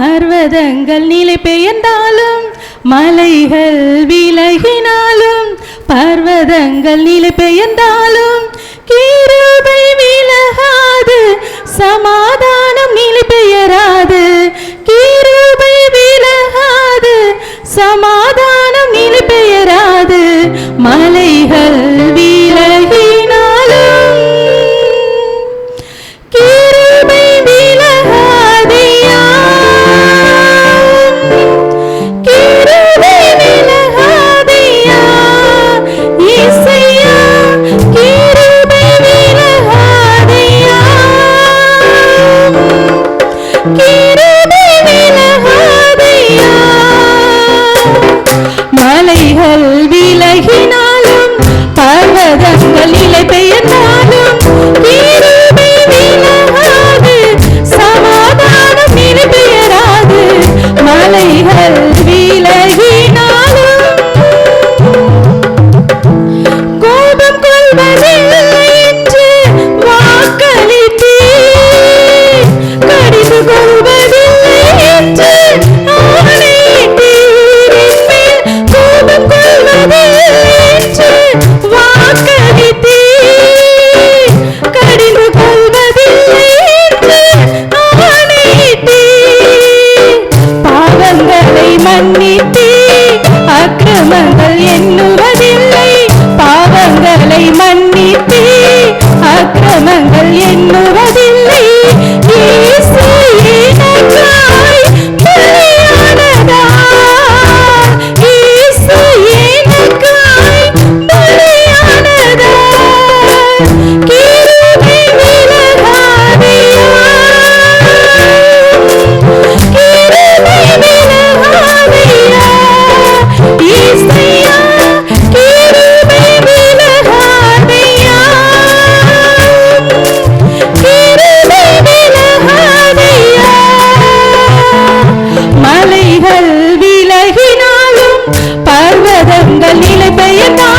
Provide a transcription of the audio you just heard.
பர்வதங்கள் நிலை பெயர்ந்தாலும் மலைகள் விலகினாலும் பர்வதங்கள் நிலை பெயர்ந்தாலும் கிருபை விலகாது சமா கிருபை விலகாதையா மலைகள் மன்னித்து నిలబెయ్యక